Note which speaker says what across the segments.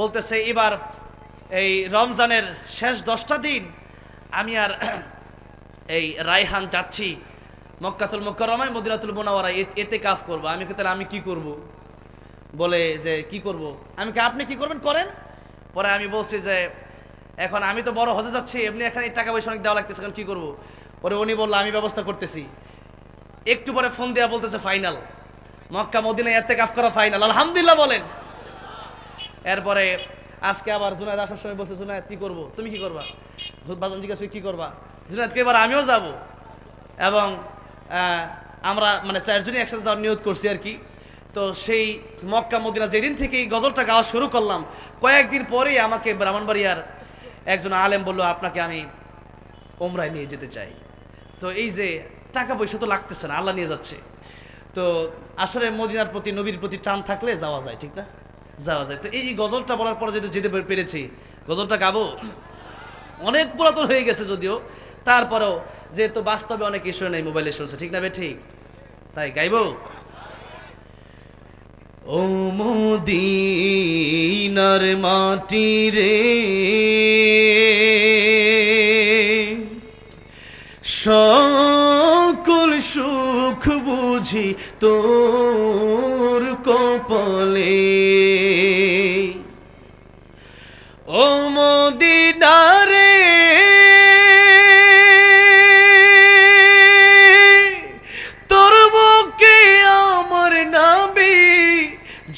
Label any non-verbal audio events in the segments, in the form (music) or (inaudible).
Speaker 1: বলতেছে, এবার এই রমজানের শেষ দশটা দিন আমি আর (clears throat) এই রায়হান যাচ্ছি মক্কাতুল মক্করমায় মদিনাতুল মোনাওয়ারা এতে কাফ করব। আমি তাহলে আমি কি করব? বলে যে, কি করব? আমি কি আপনি কি করবেন? করেন। পরে আমি বলছি যে, এখন আমি তো বড় হজে যাচ্ছি, এমনি এখানে টাকা পয়সা অনেক দেওয়া লাগতেছে, এখন কি করব? পরে উনি বলল, আমি ব্যবস্থা করতেছি। একটু পরে ফোন দেওয়া বলতেছে, ফাইনাল। মক্কা মদিনা এতে কাফ করা ফাইনাল। আলহামদুলিল্লাহ বলেন। এরপরে আজকে আবার জুনায়দ আসার সময় বলছে, জুনায়দ, কি করব? তুমি কি করবা? বাজান জিজ্ঞাসা কি করবা? জুনায়দকে এবার আমিও যাব। এবং আমরা মানে চারজনই একসাথে যাওয়ার নিয়োগ করছি আর কি। তো সেই মক্কা মদিনা যেদিন থেকে এই গজলটা গাওয়া শুরু করলাম, কয়েকদিন পরেই আমাকে ব্রাহ্মণবাড়িয়ার একজন আলেম বলল, আপনাকে আমি ওমরায় নিয়ে যেতে চাই। তো এই যে টাকা পয়সা তো লাগতেছে না, আল্লাহ নিয়ে যাচ্ছে। তো আসলে মদিনার প্রতি, নবীর প্রতি টান থাকলে যাওয়া যায়, ঠিক না? যাওয়া যায় তো এই গজলটা বলার পরে যেহেতু যেতে পেরেছি, গজলটা গাবো? অনেক পুরাতন হয়ে গেছে যদিও। তারপরেও যেহেতু বাস্তবে অনেক ইস্যু নেই মোবাইলে শুনছে ঠিক না ঠিক? তাই গাইবো? ও মদিনার মাটি রে, সকল সুখ বুঝি তোর কপালে।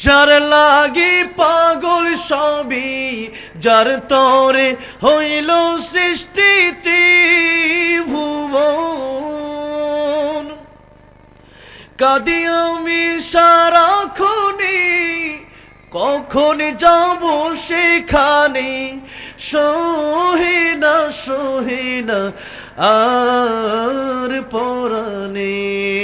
Speaker 1: যার লাগি পাগল সবই, যার তরে হইল সৃষ্টি ত্রিভুবন। কাদি আমি সারাক্ষণে, কখন যাব সেখানে? সহে না সহে না আর পরানে।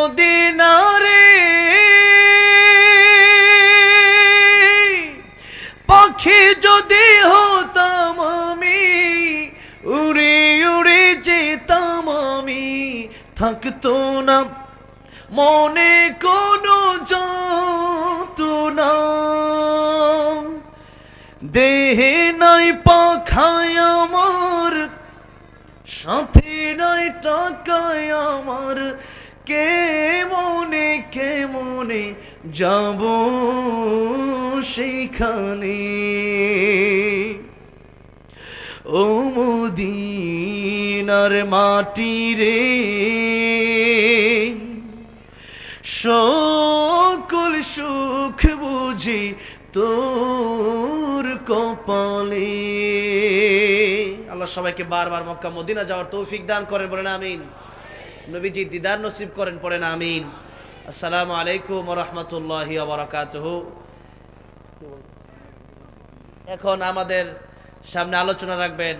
Speaker 1: থাকতো না মনে কোনো যন্ত্রণা। দেহে নাই পাখায় আমার, সাথে নাই টাকায় আমার। কে মনে কে মনে যাব সেখানে ও মদিনার মাটি রে, সকল সুখ বুঝি তোর কপালে। আল্লাহ সবাইকে বারবার মক্কা মদিনা যাওয়ার তৌফিক দান করেন, বলেন আমিন। নবীজি দিদার নসিব করেন পড়েন আমিন। আসসালামু আলাইকুম রহমতুল্লাহি বারাকাতুহ। এখন আমাদের সামনে আলোচনা রাখবেন।